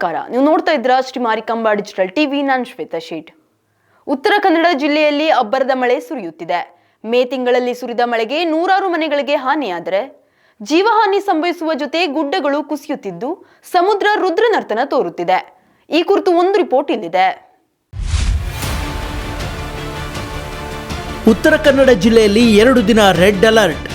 ನಮಸ್ಕಾರ. ನೀವು ನೋಡ್ತಾ ಇದ್ದೀರಾ ಶ್ರೀ ಮಾರಿಕಾಂಬಾ ಡಿಜಿಟಲ್ ಟಿವಿ. ನಾನು ಶ್ವೇತಾ ಶೇಟ್. ಉತ್ತರ ಕನ್ನಡ ಜಿಲ್ಲೆಯಲ್ಲಿ ಅಬ್ಬರದ ಮಳೆ ಸುರಿಯುತ್ತಿದೆ. ಮೇ ತಿಂಗಳಲ್ಲಿ ಸುರಿದ ಮಳೆಗೆ ನೂರಾರು ಮನೆಗಳಿಗೆ ಹಾನಿಯಾದರೆ ಜೀವಹಾನಿ ಸಂಭವಿಸುವ ಜೊತೆ ಗುಡ್ಡಗಳು ಕುಸಿಯುತ್ತಿದ್ದು ಸಮುದ್ರ ರುದ್ರನರ್ತನ ತೋರುತ್ತಿದೆ. ಈ ಕುರಿತು ಒಂದು ರಿಪೋರ್ಟ್ ಇಲ್ಲಿದೆ. ಉತ್ತರ ಕನ್ನಡ ಜಿಲ್ಲೆಯಲ್ಲಿ ಎರಡು ದಿನ ರೆಡ್ ಅಲರ್ಟ್.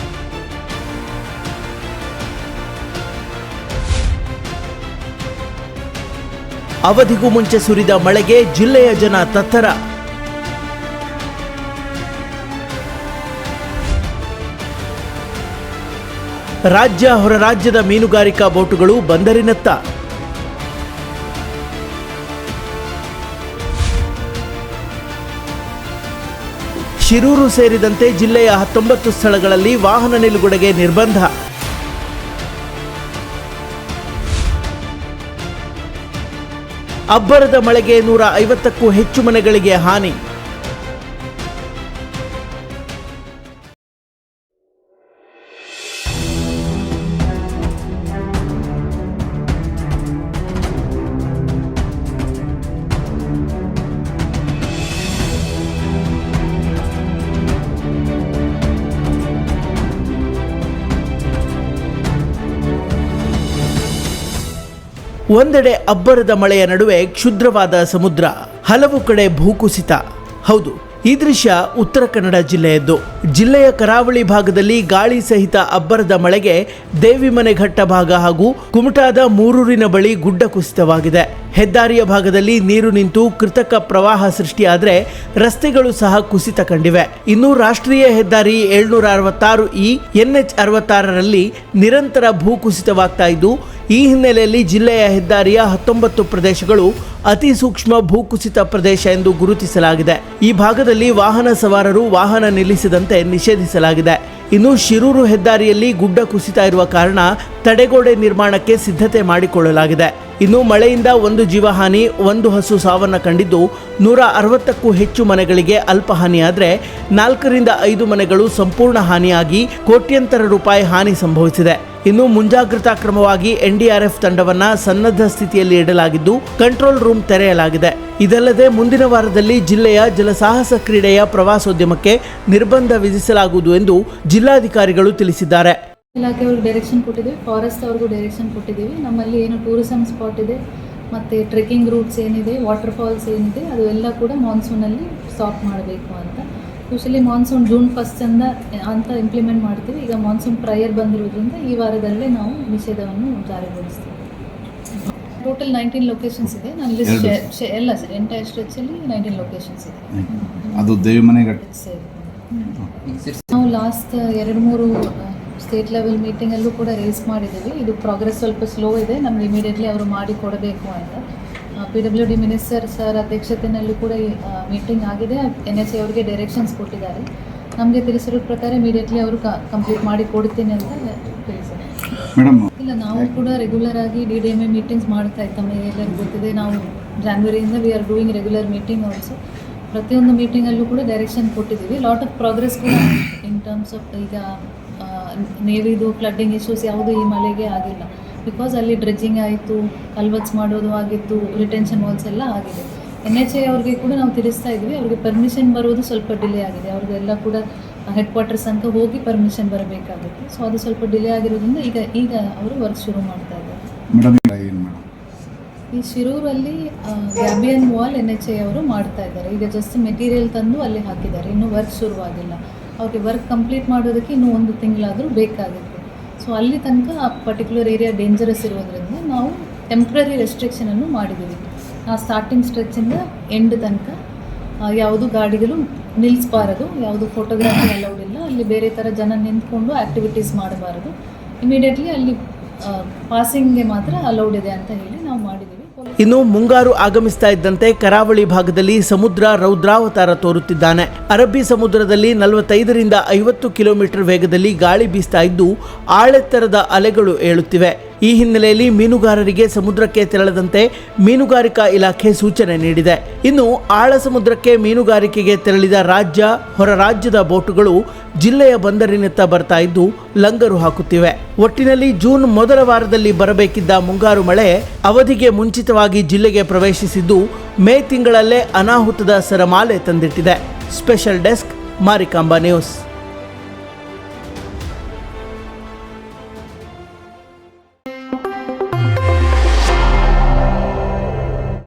ಅವಧಿಗೂ ಮುಂಚೆ ಸುರಿದ ಮಳೆಗೆ ಜಿಲ್ಲೆಯ ಜನ ತತ್ತರ. ರಾಜ್ಯ ಹೊರ ರಾಜ್ಯದ ಮೀನುಗಾರಿಕಾ ಬೋಟುಗಳು ಬಂದರಿನತ್ತ. ಶಿರೂರು ಸೇರಿದಂತೆ ಜಿಲ್ಲೆಯ ಹತ್ತೊಂಬತ್ತು ಸ್ಥಳಗಳಲ್ಲಿ ವಾಹನ ನಿಲುಗಡೆಗೆ ನಿರ್ಬಂಧ. ಅಬ್ಬರದ ಮಳೆಗೆ ನೂರ ಐವತ್ತಕ್ಕೂ ಹೆಚ್ಚು ಮನೆಗಳಿಗೆ ಹಾನಿ. ಒಂದೆಡೆ ಅಬ್ಬರದ ಮಳೆಯ ನಡುವೆ ಕ್ಷುದ್ರವಾದ ಸಮುದ್ರ ಹಲವು ಕಡೆ ಭೂಕುಸಿತ. ಹೌದು ಈ ದೃಶ್ಯ ಉತ್ತರ ಕನ್ನಡ ಜಿಲ್ಲೆಯದ್ದು. ಜಿಲ್ಲೆಯ ಕರಾವಳಿ ಭಾಗದಲ್ಲಿ ಗಾಳಿ ಸಹಿತ ಅಬ್ಬರದ ಮಳೆಗೆ ದೇವಿಮನೆ ಘಟ್ಟ ಭಾಗ ಹಾಗೂ ಕುಮಟಾದ ಮೂರೂರಿನ ಬಳಿ ಗುಡ್ಡ ಕುಸಿತವಾಗಿದೆ. ಹೆದ್ದಾರಿಯ ಭಾಗದಲ್ಲಿ ನೀರು ನಿಂತು ಕೃತಕ ಪ್ರವಾಹ ಸೃಷ್ಟಿಯಾದರೆ ರಸ್ತೆಗಳು ಸಹ ಕುಸಿತ ಕಂಡಿವೆ. ಇನ್ನು ರಾಷ್ಟ್ರೀಯ ಹೆದ್ದಾರಿ ಏಳ್ನೂರ ಅರವತ್ತಾರು ಇ ಎನ್ಎಚ್ ಅರವತ್ತಾರರಲ್ಲಿ ನಿರಂತರ ಭೂಕುಸಿತವಾಗ್ತಾ ಇದ್ದು, ಈ ಹಿನ್ನೆಲೆಯಲ್ಲಿ ಜಿಲ್ಲೆಯ ಹೆದ್ದಾರಿಯ ಹತ್ತೊಂಬತ್ತು ಪ್ರದೇಶಗಳು ಅತಿ ಸೂಕ್ಷ್ಮ ಭೂಕುಸಿತ ಪ್ರದೇಶ ಎಂದು ಗುರುತಿಸಲಾಗಿದೆ. ಈ ಭಾಗದಲ್ಲಿ ವಾಹನ ಸವಾರರು ವಾಹನ ನಿಲ್ಲಿಸದಂತೆ ನಿಷೇಧಿಸಲಾಗಿದೆ. ಇನ್ನು ಶಿರೂರು ಹೆದ್ದಾರಿಯಲ್ಲಿ ಗುಡ್ಡ ಕುಸಿತ ಇರುವ ಕಾರಣ ತಡೆಗೋಡೆ ನಿರ್ಮಾಣಕ್ಕೆ ಸಿದ್ಧತೆ ಮಾಡಿಕೊಳ್ಳಲಾಗಿದೆ. ಇನ್ನು ಮಳೆಯಿಂದ ಒಂದು ಜೀವಹಾನಿ, ಒಂದು ಹಸು ಸಾವನ್ನ ಕಂಡಿದ್ದು ನೂರ ಅರವತ್ತಕ್ಕೂ ಹೆಚ್ಚು ಮನೆಗಳಿಗೆ ಅಲ್ಪ ಹಾನಿಯಾದರೆ ನಾಲ್ಕರಿಂದ ಐದು ಮನೆಗಳು ಸಂಪೂರ್ಣ ಹಾನಿಯಾಗಿ ಕೋಟ್ಯಂತರ ರೂಪಾಯಿ ಹಾನಿ ಸಂಭವಿಸಿದೆ. ಇನ್ನು ಮುಂಜಾಗ್ರತಾ ಕ್ರಮವಾಗಿ ಎನ್ಡಿಆರ್ಎಫ್ ತಂಡವನ್ನ ಸನ್ನದ್ಧ ಸ್ಥಿತಿಯಲ್ಲಿ ಇಡಲಾಗಿದ್ದು ಕಂಟ್ರೋಲ್ ರೂಮ್ ತೆರೆಯಲಾಗಿದೆ. ಇದಲ್ಲದೆ ಮುಂದಿನ ವಾರದಲ್ಲಿ ಜಿಲ್ಲೆಯ ಜಲಸಾಹಸ ಕ್ರೀಡೆಯ ಪ್ರವಾಸೋದ್ಯಮಕ್ಕೆ ನಿರ್ಬಂಧ ವಿಧಿಸಲಾಗುವುದು ಎಂದು ಜಿಲ್ಲಾಧಿಕಾರಿಗಳು ತಿಳಿಸಿದ್ದಾರೆ. ಇಲಾಖೆಯವ್ರಿಗೆ ಡೈರೆಕ್ಷನ್ ಕೊಟ್ಟಿದ್ದೀವಿ ಫಾರೆಸ್ಟ್ ಅವ್ರಿಗೂ ಡೈರೆಕ್ಷನ್ ಕೊಟ್ಟಿದ್ದೀವಿ. ನಮ್ಮಲ್ಲಿ ಏನು ಟೂರಿಸಮ್ ಸ್ಪಾಟ್ ಇದೆ ಮತ್ತು ಟ್ರೆಕ್ಕಿಂಗ್ ರೂಟ್ಸ್ ಏನಿದೆ ವಾಟರ್ ಫಾಲ್ಸ್ ಏನಿದೆ ಅದು ಎಲ್ಲ ಕೂಡ ಮಾನ್ಸೂನಲ್ಲಿ ಸ್ಟಾಪ್ ಮಾಡಬೇಕು ಅಂತ. ಯೂಶಲಿ ಮಾನ್ಸೂನ್ ಜೂನ್ ಫಸ್ಟಿಂದ ಅಂತ ಇಂಪ್ಲಿಮೆಂಟ್ ಮಾಡ್ತೀವಿ. ಈಗ ಮಾನ್ಸೂನ್ ಪ್ರಯರ್ ಬಂದಿರೋದ್ರಿಂದ ಈ ವಾರದಲ್ಲೇ ನಾವು ನಿಷೇಧವನ್ನು ಜಾರಿಗೊಳಿಸ್ತೀವಿ. ಟೋಟಲ್ ನೈನ್ಟೀನ್ ಲೊಕೇಶನ್ಸ್ ಇದೆ. ನಾನು ಲಿಸ್ಟ್ ಎಲ್ಲ ಸರ್ ಎಂಟೈರ್ ಸ್ಟ್ರೆಚಲ್ಲಿ ನೈನ್ಟೀನ್ ಲೊಕೇಶನ್ಸ್ ಇದೆ. ಅದು ದೇವಿ ಮನೆ ಸರಿ ನಾವು ಲಾಸ್ಟ್ ಎರಡು ಮೂರು ಸ್ಟೇಟ್ ಲೆವೆಲ್ ಮೀಟಿಂಗಲ್ಲೂ ಕೂಡ ರೇಸ್ ಮಾಡಿದ್ದೀವಿ. ಇದು ಪ್ರೋಗ್ರೆಸ್ ಸ್ವಲ್ಪ ಸ್ಲೋ ಇದೆ. ನಮ್ಗೆ ಇಮಿಡಿಯೇಟ್ಲಿ ಅವರು ಮಾಡಿ ಕೊಡಬೇಕು ಅಂತ. P W D minister sir ಅಧ್ಯಕ್ಷತೆಯಲ್ಲೂ ಕೂಡ ಮೀಟಿಂಗ್ ಆಗಿದೆ. ಎನ್ ಎಸ್ ಸಿ ಅವರಿಗೆ ಡೈರೆಕ್ಷನ್ಸ್ ಕೊಟ್ಟಿದ್ದಾರೆ. ನಮಗೆ ತಿಳಿಸಿರೋ ಪ್ರಕಾರ ಇಮಿಡಿಯೇಟ್ಲಿ ಅವರು ಕಂಪ್ಲೀಟ್ ಮಾಡಿ ಕೊಡ್ತೀನಿ ಅಂತ ತಿಳಿಸಿದ್ದಾರೆ. ಇಲ್ಲ ನಾವು ಕೂಡ ರೆಗ್ಯುಲರ್ ಆಗಿ D D M A meetings ಮಾಡ್ತಾ ಇತ್ತು ಎಲ್ಲರಿಗೂ ಗೊತ್ತಿದೆ ನಾವು ಜಾನ್ವರಿಯಿಂದ we are doing regular meeting also ಪ್ರತಿಯೊಂದು ಮೀಟಿಂಗಲ್ಲೂ ಕೂಡ ಡೈರೆಕ್ಷನ್ ಕೊಟ್ಟಿದ್ದೀವಿ. ಲಾಟ್ ಆಫ್ ಪ್ರೋಗ್ರೆಸ್ ಕೂಡ ಇನ್ ಟರ್ಮ್ಸ್ ಆಫ್ ಈಗ ನೇವಿದು ಫ್ಲಡ್ಡಿಂಗ್ ಇಶ್ಯೂಸ್ ಯಾವುದೂ ಈ ಮಳೆಗೆ ಆಗಿಲ್ಲ. ಬಿಕಾಸ್ ಅಲ್ಲಿ ಡ್ರೆಜ್ಜಿಂಗ್ ಆಯಿತು ಕಲ್ವಚ್ ಮಾಡೋದು ಆಗಿತ್ತು ರಿಟೆನ್ಷನ್ ವಾಲ್ಸ್ ಎಲ್ಲ ಆಗಿದೆ. ಎನ್ ಎಚ್ ಎ ಅವ್ರಿಗೆ ಕೂಡ ನಾವು ತಿಳಿಸ್ತಾ ಇದ್ವಿ ಅವ್ರಿಗೆ ಪರ್ಮಿಷನ್ ಬರೋದು ಸ್ವಲ್ಪ ಡಿಲೇ ಆಗಿದೆ. ಅವ್ರಿಗೆಲ್ಲ ಕೂಡ ಹೆಡ್ ಕ್ವಾರ್ಟರ್ಸ್ ಅಂತ ಹೋಗಿ ಪರ್ಮಿಷನ್ ಬರಬೇಕಾಗುತ್ತೆ. ಸೊ ಅದು ಸ್ವಲ್ಪ ಡಿಲೇ ಆಗಿರೋದ್ರಿಂದ ಈಗ ಈಗ ಅವರು ವರ್ಕ್ ಶುರು ಮಾಡ್ತಾ ಇದ್ದಾರೆ. ಈ ಶಿರೂರಲ್ಲಿ gabion wall N H A ಅವರು ಮಾಡ್ತಾ ಇದ್ದಾರೆ. ಈಗ ಜಸ್ಟ್ ಮೆಟೀರಿಯಲ್ ತಂದು ಅಲ್ಲಿ ಹಾಕಿದ್ದಾರೆ. ಇನ್ನೂ ವರ್ಕ್ ಶುರುವಾಗಿಲ್ಲ. ಅವ್ರಿಗೆ ವರ್ಕ್ ಕಂಪ್ಲೀಟ್ ಮಾಡೋದಕ್ಕೆ ಇನ್ನೂ ಒಂದು ತಿಂಗಳಾದರೂ ಬೇಕಾಗುತ್ತೆ. ಸೊ ಅಲ್ಲಿ ತನಕ ಆ ಪರ್ಟಿಕ್ಯುಲರ್ ಏರಿಯಾ ಡೇಂಜರಸ್ ಇರೋದ್ರಿಂದ ನಾವು ಟೆಂಪ್ರರಿ ರೆಸ್ಟ್ರಿಕ್ಷನನ್ನು ಮಾಡಿದ್ದೀವಿ. ಆ ಸ್ಟಾರ್ಟಿಂಗ್ ಸ್ಟ್ರೆಚ್ಚಿಂದ ಎಂಡ್ ತನಕ ಯಾವುದು ಗಾಡಿಗಳು ನಿಲ್ಲಿಸಬಾರದು ಯಾವುದು ಫೋಟೋಗ್ರಾಫಿ ಅಲೌಡ್ ಇಲ್ಲ. ಅಲ್ಲಿ ಬೇರೆ ಥರ ಜನ ನಿಂತ್ಕೊಂಡು ಆ್ಯಕ್ಟಿವಿಟೀಸ್ ಮಾಡಬಾರದು. ಇಮಿಡಿಯೇಟ್ಲಿ ಅಲ್ಲಿ ಪಾಸಿಂಗ್ಗೆ ಮಾತ್ರ ಅಲೌಡ್ ಇದೆ ಅಂತ ಹೇಳಿ ನಾವು ಮಾಡಿದ್ದೀವಿ. ಇನ್ನು ಮುಂಗಾರು ಆಗಮಿಸ್ತಾ ಇದ್ದಂತೆ ಕರಾವಳಿ ಭಾಗದಲ್ಲಿ ಸಮುದ್ರ ರೌದ್ರಾವತಾರ ತೋರುತ್ತಿದ್ದಾನೆ. ಅರಬ್ಬಿ ಸಮುದ್ರದಲ್ಲಿ ನಲವತ್ತೈದರಿಂದ ಐವತ್ತು ಕಿಲೋಮೀಟರ್ ವೇಗದಲ್ಲಿ ಗಾಳಿ ಬೀಸ್ತಾ ಇದ್ದು ಆಳೆತ್ತರದ ಅಲೆಗಳು ಏಳುತ್ತಿವೆ. ಈ ಹಿನ್ನೆಲೆಯಲ್ಲಿ ಮೀನುಗಾರರಿಗೆ ಸಮುದ್ರಕ್ಕೆ ತೆರಳದಂತೆ ಮೀನುಗಾರಿಕಾ ಇಲಾಖೆ ಸೂಚನೆ ನೀಡಿದೆ. ಇನ್ನು ಆಳ ಸಮುದ್ರಕ್ಕೆ ಮೀನುಗಾರಿಕೆಗೆ ತೆರಳಿದ ರಾಜ್ಯ, ಹೊರ ರಾಜ್ಯದ ಬೋಟುಗಳು ಜಿಲ್ಲೆಯ ಬಂದರಿನತ್ತ ಬರ್ತಾ ಇದ್ದು ಲಂಗರು ಹಾಕುತ್ತಿವೆ. ಒಟ್ಟಿನಲ್ಲಿ ಜೂನ್ ಮೊದಲ ವಾರದಲ್ಲಿ ಬರಬೇಕಿದ್ದ ಮುಂಗಾರು ಮಳೆ ಅವಧಿಗೆ ಮುಂಚಿತವಾಗಿ ಜಿಲ್ಲೆಗೆ ಪ್ರವೇಶಿಸಿದ್ದು, ಮೇ ತಿಂಗಳಲ್ಲೇ ಅನಾಹುತದ ಸರಮಾಲೆ ತಂದಿಟ್ಟಿದೆ. Special desk Marikamba news.